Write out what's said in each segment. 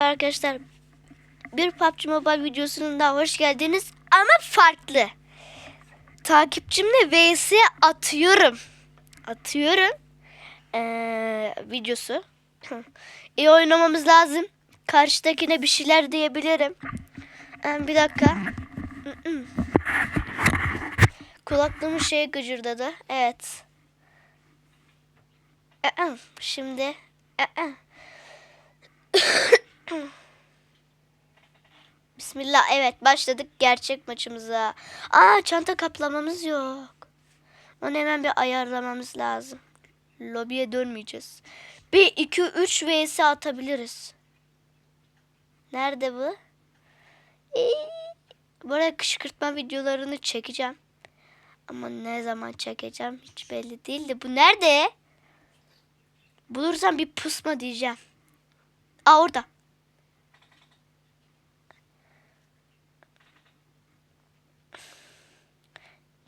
Arkadaşlar bir PUBG Mobile videosunun daha hoş geldiniz ama farklı. Takipçimle vs atıyorum. Atıyorum. Ee, videosu. İyi oynamamız lazım. Karşıdakine bir şeyler diyebilirim. Ee, bir dakika. Kulaklığımın şey gıcırdadı. Evet. Ee, Şimdi. Bismillah. Evet başladık gerçek maçımıza. Aa çanta kaplamamız yok. Onu hemen bir ayarlamamız lazım. Lobiye dönmeyeceğiz. Bir, iki, üç vs atabiliriz. Nerede bu? Ee, Buraya kışkırtma videolarını çekeceğim. Ama ne zaman çekeceğim hiç belli değil de bu nerede? Bulursam bir pusma diyeceğim. Aa orada.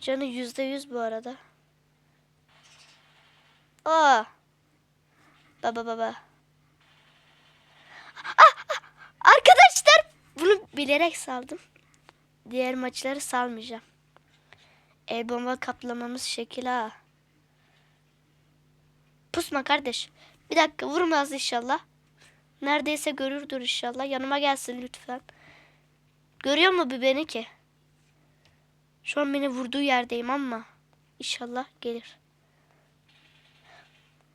Canı yüzde yüz bu arada. Aa. Baba baba. Ah, ah, arkadaşlar bunu bilerek saldım. Diğer maçları salmayacağım. El bomba kaplamamız şekil ha. Pusma kardeş. Bir dakika vurmaz inşallah. Neredeyse görürdür inşallah. Yanıma gelsin lütfen. Görüyor mu bu beni ki? Şu an beni vurduğu yerdeyim ama inşallah gelir.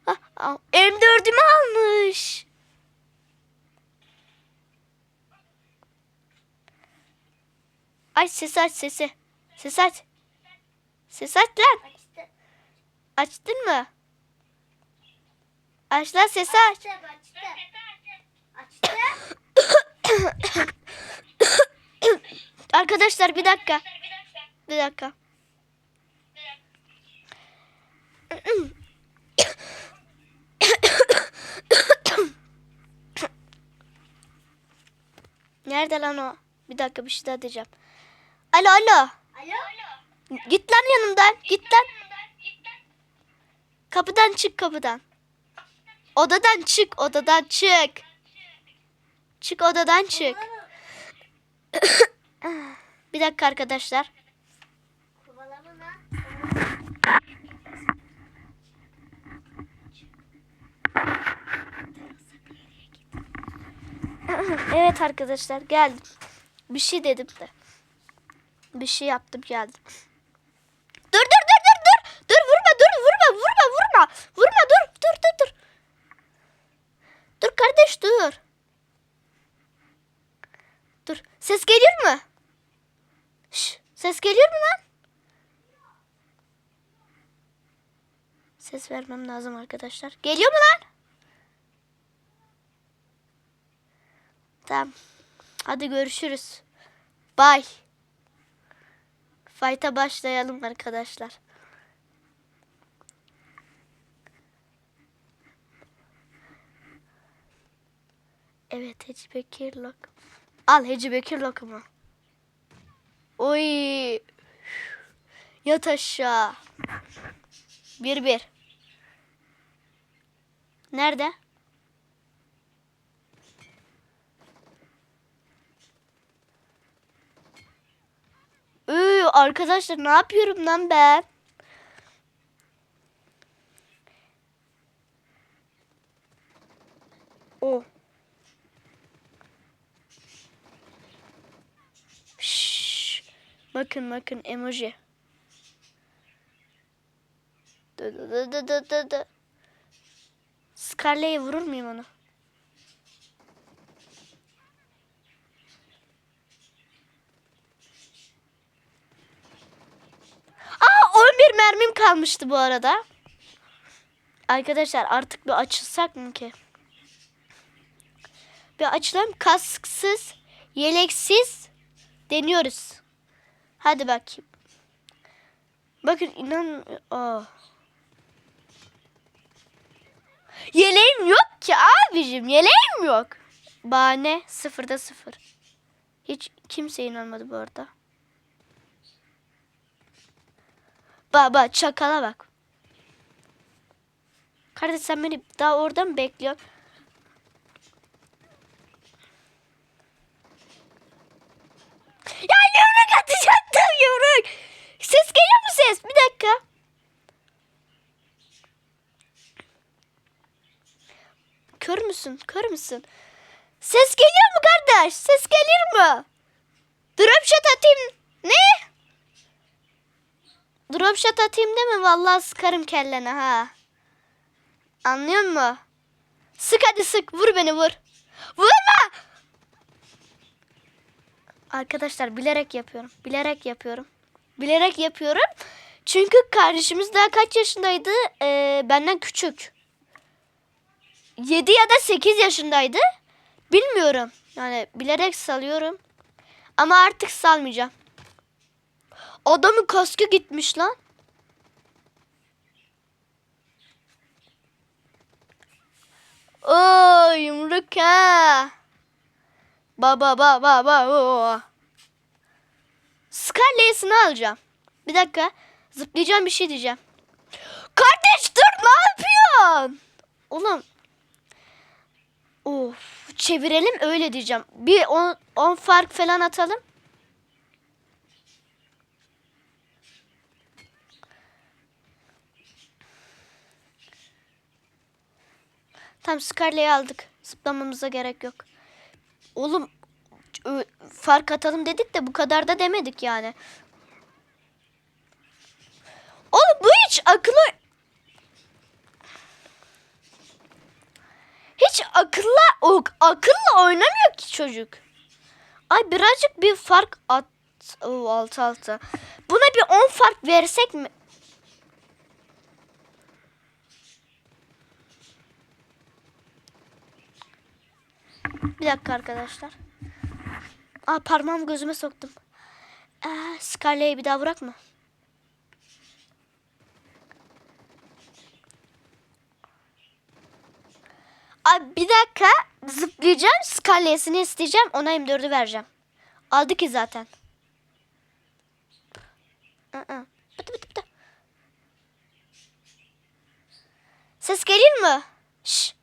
Ah, ah, M4'ümü almış. Aç sesi aç sesi. Ses aç. Ses aç lan. Açtın mı? Aç lan sesi aç. Arkadaşlar bir dakika. Bir dakika. Nerede lan o? Bir dakika bir şey daha diyeceğim. Alo alo. Alo. Git lan yanımdan. Git lan. Kapıdan çık kapıdan. Odadan çık odadan çık. Çık odadan çık. Bir dakika arkadaşlar. Evet arkadaşlar geldim. Bir şey dedim de. Bir şey yaptım geldim. Dur dur dur dur dur. Dur vurma dur vurma vurma vurma. Vurma dur dur dur dur. Dur kardeş dur. Dur. Ses geliyor mu? Şş, ses geliyor mu lan? Ses vermem lazım arkadaşlar. Geliyor mu lan? Tamam. Hadi görüşürüz. Bye. Fight'a başlayalım arkadaşlar. Evet Hacı Bekir lok. Al Hacı Bekir lokumu. Oy. Yat aşağı. Bir bir. Nerede? Üü, arkadaşlar ne yapıyorum lan ben? O. Şşş. Bakın bakın emoji. Dı dı dı dı dı dı. Scarlet'e vurur muyum onu? Aa 11 mermim kalmıştı bu arada. Arkadaşlar artık bir açılsak mı ki? Bir açılalım. Kasksız, yeleksiz deniyoruz. Hadi bakayım. Bakın inan... Aa. Yeleğim yok ki abicim. Yeleğim yok. Bahane sıfırda sıfır. Hiç kimse inanmadı bu arada. Baba çakala bak. Kardeş sen beni daha oradan bekliyorsun. Ya yumruk atacaktım yumruk. Ses geliyor mu ses? Bir dakika. Bekliyorsun? müsün? Kör müsün? Ses geliyor mu kardeş? Ses gelir mi? Drop shot atayım. Ne? Drop shot atayım değil mi? Vallahi sıkarım kellene ha. Anlıyor musun? Sık hadi sık. Vur beni vur. Vurma! Arkadaşlar bilerek yapıyorum. Bilerek yapıyorum. Bilerek yapıyorum. Çünkü kardeşimiz daha kaç yaşındaydı? Ee, benden küçük. 7 ya da 8 yaşındaydı. Bilmiyorum. Yani bilerek salıyorum. Ama artık salmayacağım. Adamın kaskı gitmiş lan. Oo yumruk ha. Baba baba baba. oo. Scarlet'sini alacağım. Bir dakika. Zıplayacağım bir şey diyeceğim. Kardeş dur ne yapıyorsun? Oğlum. Of çevirelim öyle diyeceğim. Bir 10 fark falan atalım. Tam Scarlet'i aldık. Zıplamamıza gerek yok. Oğlum fark atalım dedik de bu kadar da demedik yani. Oğlum bu hiç akıllı hiç akılla akılla oynamıyor ki çocuk. Ay birazcık bir fark at Oo, altı altı. Buna bir 10 fark versek mi? Bir dakika arkadaşlar. Aa parmağımı gözüme soktum. Aa, Scarlet'i bir daha bırak mı? Abi bir dakika zıplayacağım. Scarlet'sini isteyeceğim. Ona M4'ü vereceğim. Aldı ki zaten. Bıtı bıtı bıtı. Ses geliyor mu? Şş.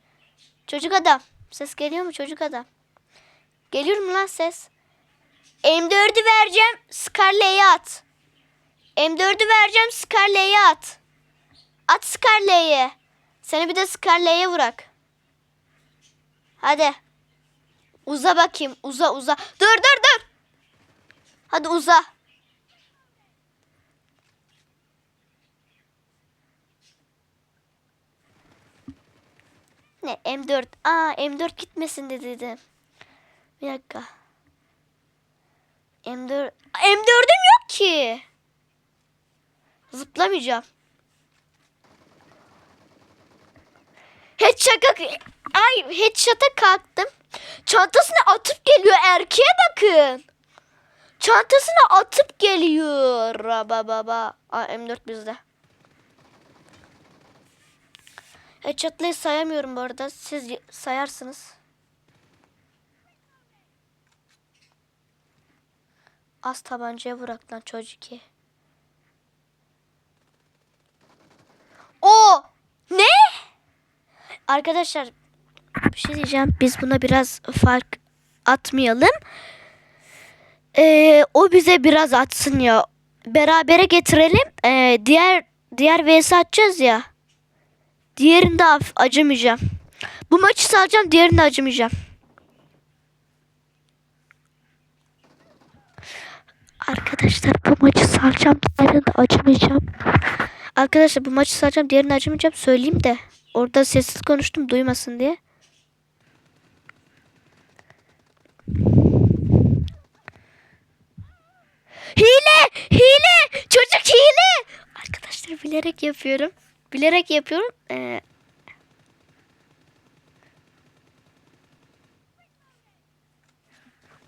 Çocuk adam. Ses geliyor mu çocuk adam? Geliyor mu lan ses? M4'ü vereceğim. Scarlet'e at. M4'ü vereceğim. Scarlet'e at. At Scarlet'e. Seni bir de Scarlet'e vurak. Hadi. Uza bakayım. Uza uza. Dur dur dur. Hadi uza. Ne M4. Aa M4 gitmesin de dedim. Bir dakika. M4 M4'üm yok ki. Zıplamayacağım. Headshot'a ay headshot'a kalktım. Çantasını atıp geliyor erkeğe bakın. Çantasını atıp geliyor. Baba baba. Aa, M4 bizde. Headshot'layı sayamıyorum bu arada. Siz sayarsınız. Az tabancaya bırak lan çocuk ki. O ne? Arkadaşlar bir şey diyeceğim. Biz buna biraz fark atmayalım. Ee, o bize biraz atsın ya. Berabere getirelim. Ee, diğer diğer vs atacağız ya. Diğerinde acımayacağım. Bu maçı salacağım, diğerinde acımayacağım. Arkadaşlar bu maçı salacağım, diğerinde acımayacağım. Arkadaşlar bu maçı salacağım, diğerinde acımayacağım. Söyleyeyim de. Orada sessiz konuştum duymasın diye. Hile! Hile! Çocuk hile! Arkadaşlar bilerek yapıyorum. Bilerek yapıyorum. Ee,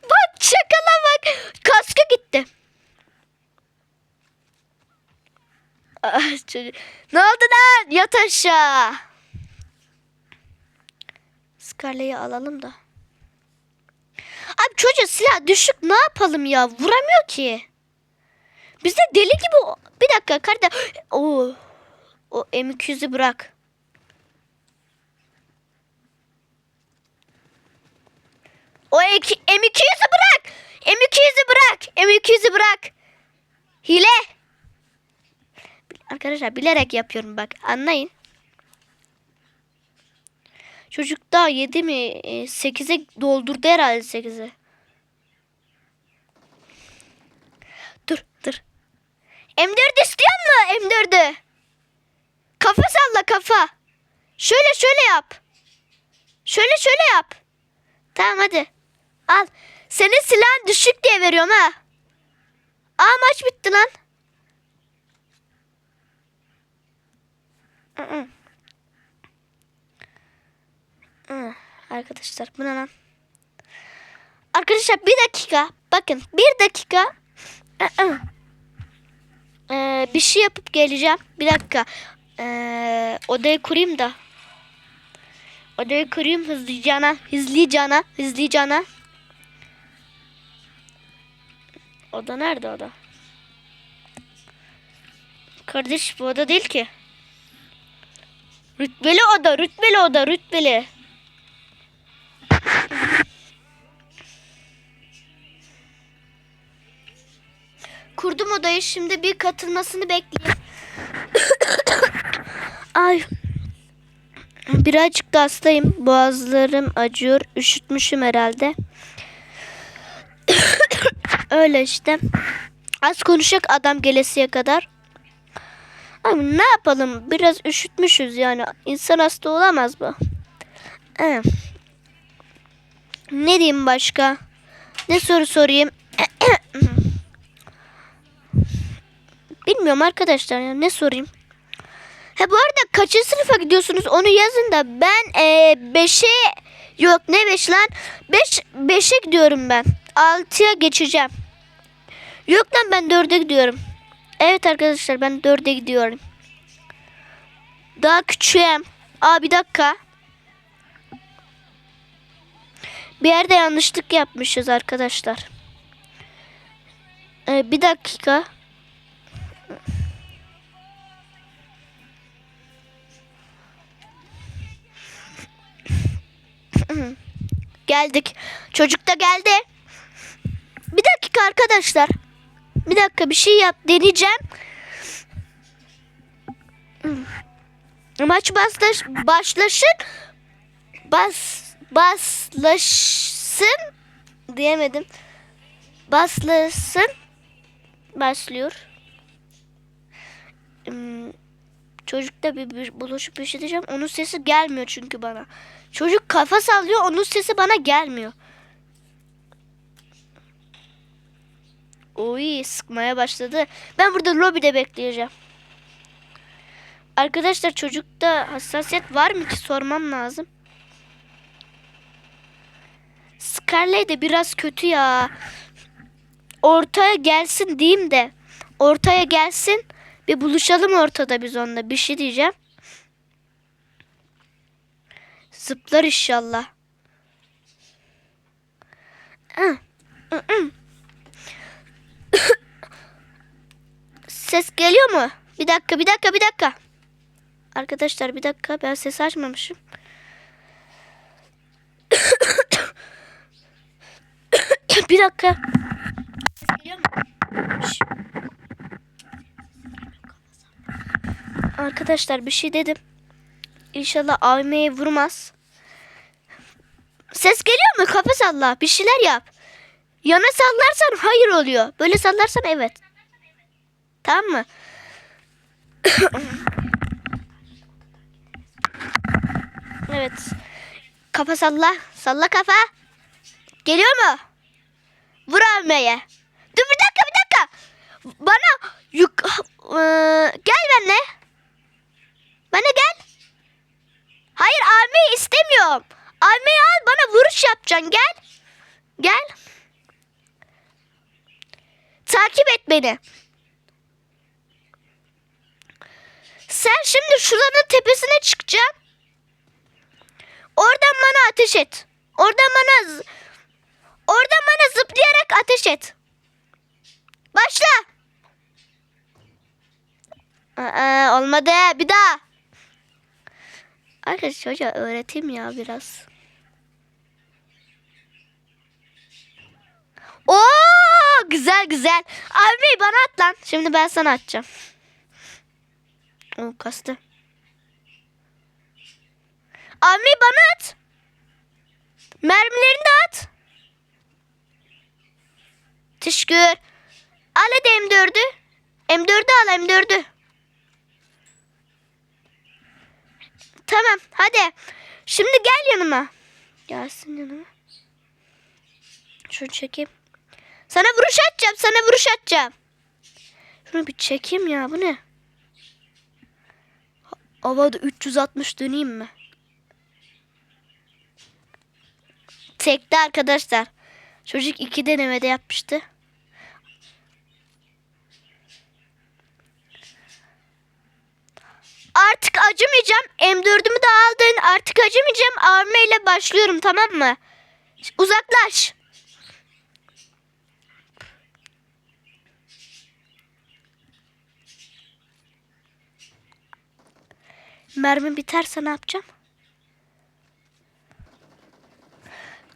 Bak şakala bak. Kaskı gitti. Ah. Ne oldu lan? Yat aşağı. Scarlet'i alalım da. Abi çocuğa silah düşük ne yapalım ya? Vuramıyor ki. Biz de deli gibi... Bir dakika kardeş. Oo. O M200'ü bırak. O ek- M200'ü bırak. M200'ü bırak. M200'ü bırak. Hile. Arkadaşlar bilerek yapıyorum bak anlayın. Çocuk daha 7 mi? 8'e doldurdu herhalde 8'e. Dur dur. M4 istiyor mu M4'ü? Kafa salla kafa. Şöyle şöyle yap. Şöyle şöyle yap. Tamam hadi. Al. Senin silahın düşük diye veriyorum ha. Aa maç bitti lan. Arkadaşlar bu ne lan? Arkadaşlar bir dakika. Bakın bir dakika. Ee, bir şey yapıp geleceğim. Bir dakika. Ee, odayı kurayım da. Odayı kurayım hızlıcana. Hızlıcana. Hızlıcana. Oda nerede oda? Kardeş bu oda değil ki. Rütbeli oda, rütbeli oda, rütbeli. Kurdum odayı şimdi bir katılmasını bekleyeyim. Ay. Birazcık da hastayım. Boğazlarım acıyor. Üşütmüşüm herhalde. Öyle işte. Az konuşacak adam gelesiye kadar. Abi ne yapalım? Biraz üşütmüşüz yani. İnsan hasta olamaz mı? Evet. Ne diyeyim başka? Ne soru sorayım? Bilmiyorum arkadaşlar ya ne sorayım? Ha bu arada kaçıncı sınıfa gidiyorsunuz onu yazın da ben 5'e yok ne 5 lan 5 5'e gidiyorum ben. 6'ya geçeceğim. Yok lan ben 4'e gidiyorum. Evet arkadaşlar ben 4'e gidiyorum. Daha küçüğüm. Aa bir dakika. Bir yerde yanlışlık yapmışız arkadaşlar. Ee, bir dakika. Geldik. Çocuk da geldi. Bir dakika arkadaşlar. Bir dakika bir şey yap deneyeceğim. Maç baslaş, başlasın. Bas baslaşsın diyemedim. Baslasın. Başlıyor. Hmm, Çocukta bir, bir buluşup bir şey. Onun sesi gelmiyor çünkü bana. Çocuk kafa sallıyor. Onun sesi bana gelmiyor. Oy sıkmaya başladı. Ben burada lobide bekleyeceğim. Arkadaşlar çocukta hassasiyet var mı ki sormam lazım. Scarlet de biraz kötü ya. Ortaya gelsin diyeyim de. Ortaya gelsin. Bir buluşalım ortada biz onunla. Bir şey diyeceğim. Zıplar inşallah. Ah. Ses geliyor mu? Bir dakika, bir dakika, bir dakika. Arkadaşlar bir dakika ben ses açmamışım. bir dakika. Arkadaşlar bir şey dedim. İnşallah AVM'ye vurmaz. Ses geliyor mu? Kafa salla. Bir şeyler yap. Yana sallarsan hayır oluyor. Böyle sallarsan evet. Tamam mı? evet. Kafa salla. Salla kafa. Geliyor mu? Vur AVM'ye. Dur bir dakika bir dakika. Bana yuk Eee, gel benimle. Bana gel. Hayır AVM'yi istemiyorum. AVM'yi al bana vuruş yapacaksın gel. Gel. Takip et beni. Sen şimdi şuranın tepesine çıkacaksın. Oradan bana ateş et. Oradan bana oradan bana zıplayarak ateş et. Başla. Aa, olmadı. Bir daha. Arkadaşlar çocuğa öğreteyim ya biraz. Oo güzel güzel. Abi bana at lan. Şimdi ben sana atacağım. O kastı. Avni bana at. Mermilerini de at. Teşekkür. Al hadi M4'ü. M4'ü al M4'ü. Tamam hadi. Şimdi gel yanıma. Gelsin yanıma. Şunu çekeyim. Sana vuruş atacağım. Sana vuruş atacağım. Şunu bir çekeyim ya. Bu ne? Havada 360 döneyim mi? Tekte arkadaşlar. Çocuk iki denemede yapmıştı. Artık acımayacağım. M4'ümü de aldın. Artık acımayacağım. Avme ile başlıyorum tamam mı? Uzaklaş. Mermi biterse ne yapacağım?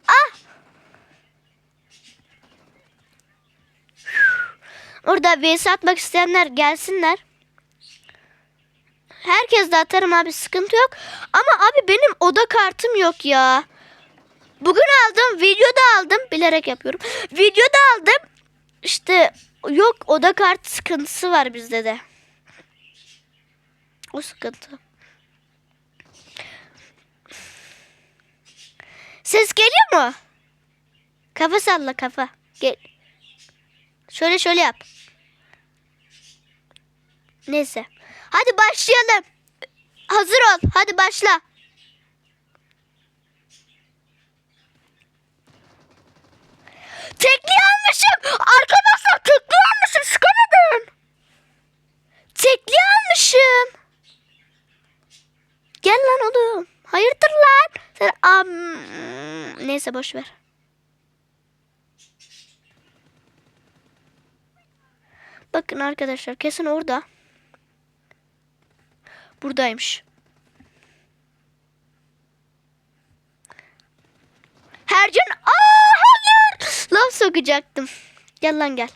Ah! Orada vs atmak isteyenler gelsinler. Herkes de atarım abi sıkıntı yok. Ama abi benim oda kartım yok ya. Bugün aldım, videoda aldım. Bilerek yapıyorum. Videoda aldım. İşte yok oda kart sıkıntısı var bizde de. O sıkıntı. Ses geliyor mu? Kafa salla kafa. Gel. Şöyle şöyle yap. Neyse. Hadi başlayalım. Hazır ol. Hadi başla. Tekli almışım. Arkadaşlar tekli almışım. Sıkamadım. Tekli almışım. Gel lan oğlum. Hayırdır lan? Sen am neyse boş ver. Bakın arkadaşlar kesin orada. Buradaymış. Hercan aa hayır. Laf sokacaktım. Gel lan gel.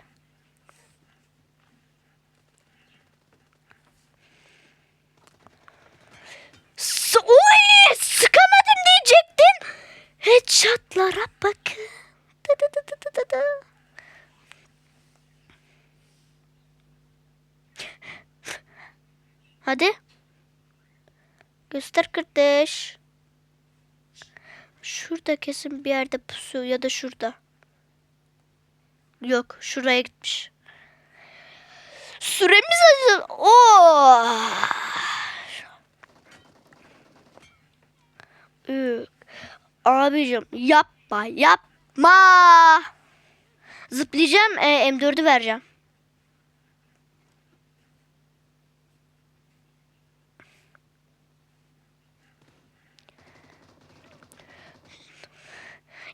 S- Oy sıkamadım diyecektim. Headshotlara bakın. Dı dı dı dı dı dı. Hadi. Göster kardeş. Şurada kesin bir yerde pusu ya da şurada. Yok şuraya gitmiş. Süremiz azal. Oo. Üh. Abicim yapma yapma. Zıplayacağım e, M4'ü vereceğim.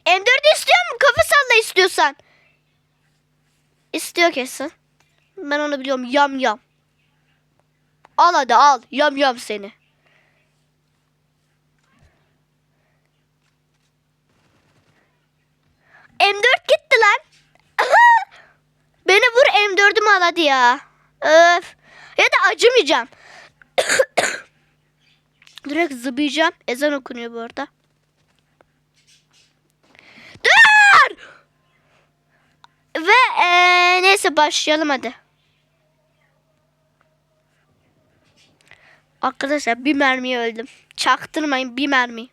M4'ü istiyor mu? Kafa salla istiyorsan. İstiyor kesin. Ben onu biliyorum. Yam yam. Al hadi al. Yam yam seni. M4 gitti lan. Beni vur M4'ümü al hadi ya. Öf. Ya da acımayacağım. Direkt zıbayacağım. Ezan okunuyor bu arada. Dur! Ve eee, neyse başlayalım hadi. Arkadaşlar bir mermiye öldüm. Çaktırmayın bir mermi.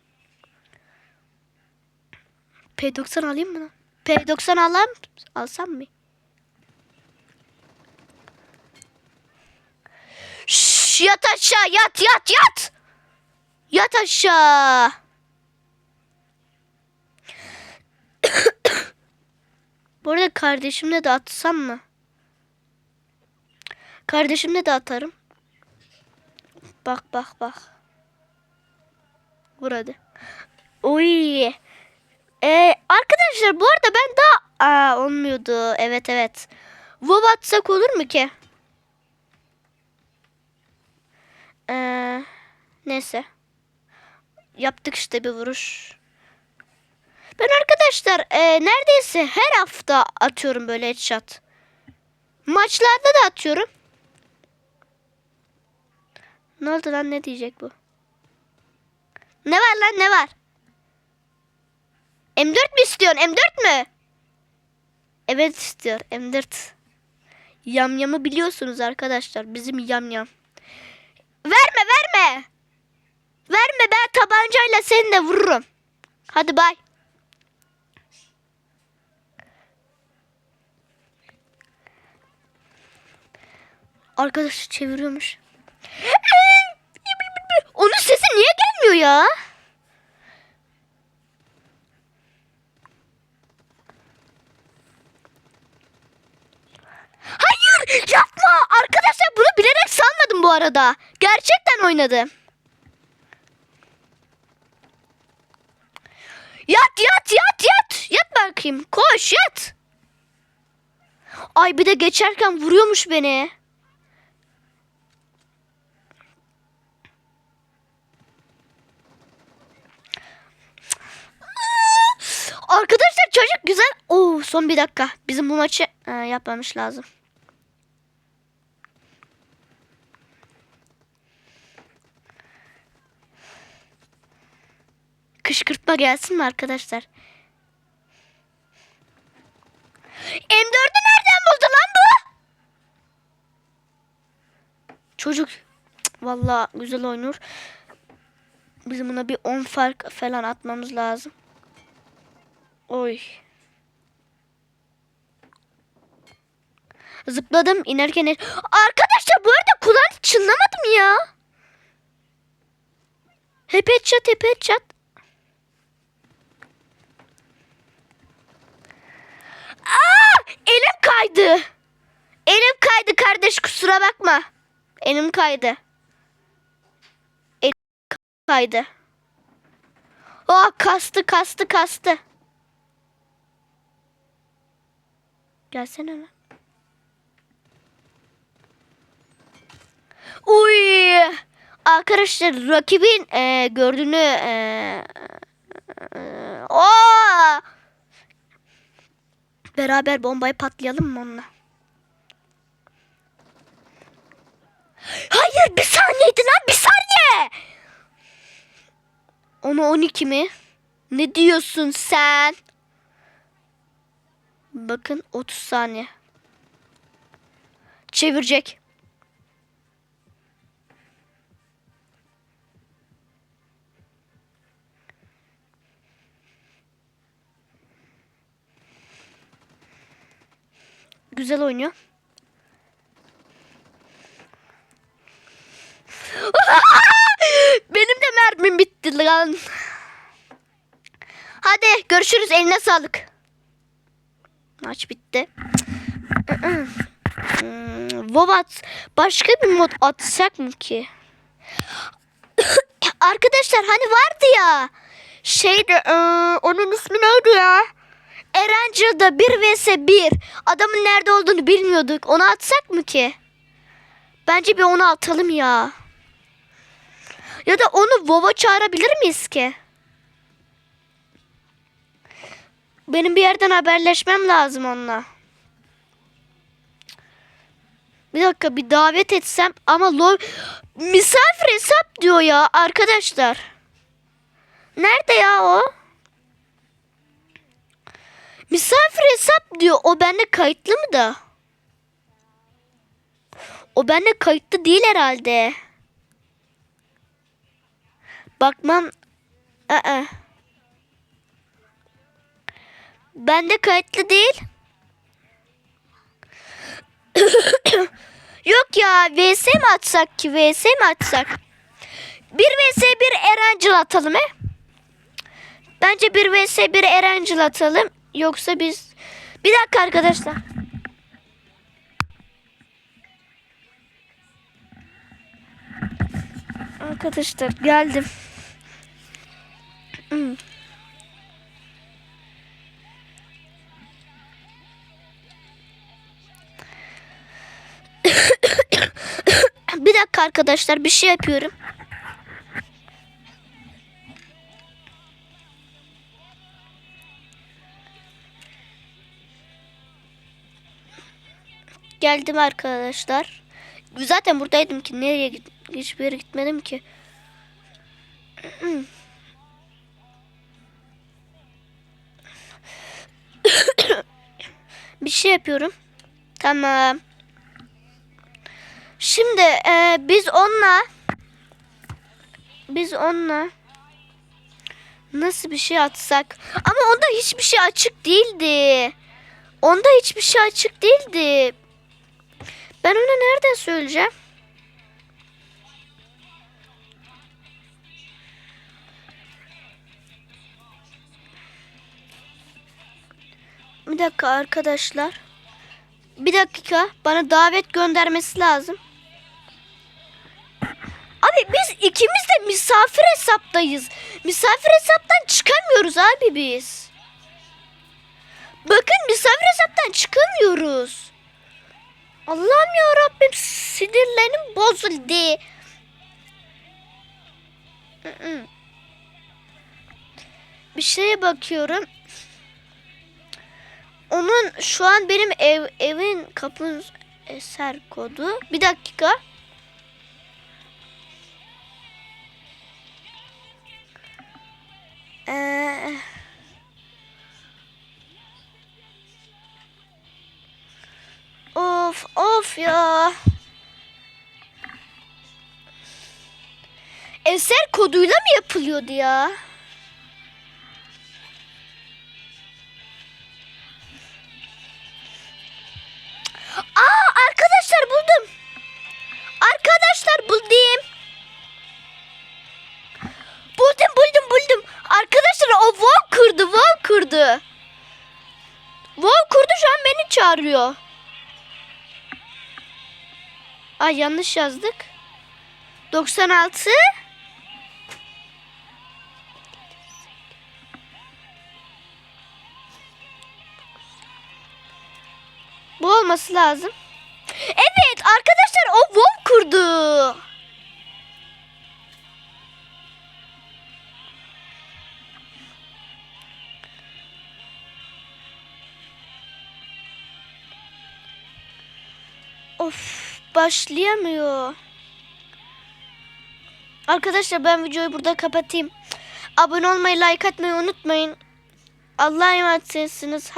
P90 alayım mı lan? P90 alayım alsam mı? Şşş, yat aşağı yat yat yat. Yat aşağı. Bu arada kardeşimle de atsam mı? Kardeşimle de atarım. Bak bak bak. Vur hadi. Oy. Ee, arkadaşlar bu arada ben daha... Aa, olmuyordu. Evet evet. WoW atsak olur mu ki? Ee, neyse. Yaptık işte bir vuruş. Ben arkadaşlar e, neredeyse her hafta atıyorum böyle headshot. Maçlarda da atıyorum. Ne oldu lan ne diyecek bu? Ne var lan ne var? M4 mü istiyorsun? M4 mü? Evet istiyor M4. Yamyamı biliyorsunuz arkadaşlar. Bizim yamyam. Verme verme. Verme ben tabancayla seni de vururum. Hadi bay. Arkadaş çeviriyormuş. Onun sesi niye gelmiyor ya? Hayır yapma. Arkadaşlar bunu bilerek sanmadım bu arada. Gerçekten oynadım. Yat yat yat yat. Yat bakayım. Koş yat. Ay bir de geçerken vuruyormuş beni. Arkadaşlar çocuk güzel. Oo son bir dakika. Bizim bu maçı e, yapmamış lazım. Kışkırtma gelsin mi arkadaşlar? M4'ü nereden buldu lan bu? Çocuk cık, vallahi güzel oynuyor. Bizim buna bir 10 fark falan atmamız lazım. Oy. Zıpladım inerken. Arkadaşlar bu arada kulağını çınlamadım ya. Hep headshot hep headshot. Aa, elim kaydı. Elim kaydı kardeş kusura bakma. Elim kaydı. Elim kaydı. Aa kastı kastı kastı. Gelsene lan. Uy! Arkadaşlar rakibin e, gördüğünü e, e, Aa! Beraber bombayı patlayalım mı onunla? Hayır bir saniyeydi lan bir saniye. Onu 12 mi? Ne diyorsun sen? Bakın 30 saniye. Çevirecek. Güzel oynuyor. Benim de mermim bitti lan. Hadi görüşürüz eline sağlık. Maç bitti. Vovat başka bir mod atsak mı ki? Arkadaşlar hani vardı ya. Şeyde eee, onun ismi neydi ya? Erangel'da 1 vs 1. Adamın nerede olduğunu bilmiyorduk. Onu atsak mı ki? Bence bir onu atalım ya. Ya da onu WoW'a çağırabilir miyiz ki? Benim bir yerden haberleşmem lazım onunla. Bir dakika bir davet etsem ama lo misafir hesap diyor ya arkadaşlar. Nerede ya o? Misafir hesap diyor. O bende kayıtlı mı da? O bende kayıtlı değil herhalde. Bakmam. Aa. Bende kayıtlı değil. Yok ya VS mi atsak ki VS mi atsak? 1 vs 1 Erancıl atalım he? Bence 1 vs 1 Erancıl atalım. Yoksa biz... Bir dakika arkadaşlar. Arkadaşlar geldim. Hmm. bir dakika arkadaşlar bir şey yapıyorum. Geldim arkadaşlar. Zaten buradaydım ki nereye git hiçbir yere gitmedim ki. bir şey yapıyorum. Tamam. Şimdi e, biz onunla biz onunla nasıl bir şey atsak? Ama onda hiçbir şey açık değildi. Onda hiçbir şey açık değildi. Ben ona nereden söyleyeceğim? Bir dakika arkadaşlar. Bir dakika. Bana davet göndermesi lazım. Abi biz ikimiz de misafir hesaptayız. Misafir hesaptan çıkamıyoruz abi biz. Bakın misafir hesaptan çıkamıyoruz. Allah'ım ya Rabbim sinirlerim bozuldu. Bir şeye bakıyorum. Onun şu an benim ev evin kapın eser kodu. Bir dakika. Ee, of of ya. Eser koduyla mı yapılıyordu ya? Aa arkadaşlar buldum. Arkadaşlar buldum. Çağırıyor. Ay yanlış yazdık. 96 Bu olması lazım. Evet arkadaşlar o WoW kurdu. Başlayamıyor. Arkadaşlar ben videoyu burada kapatayım. Abone olmayı, like atmayı unutmayın. Allah'a emanetsiniz. Hadi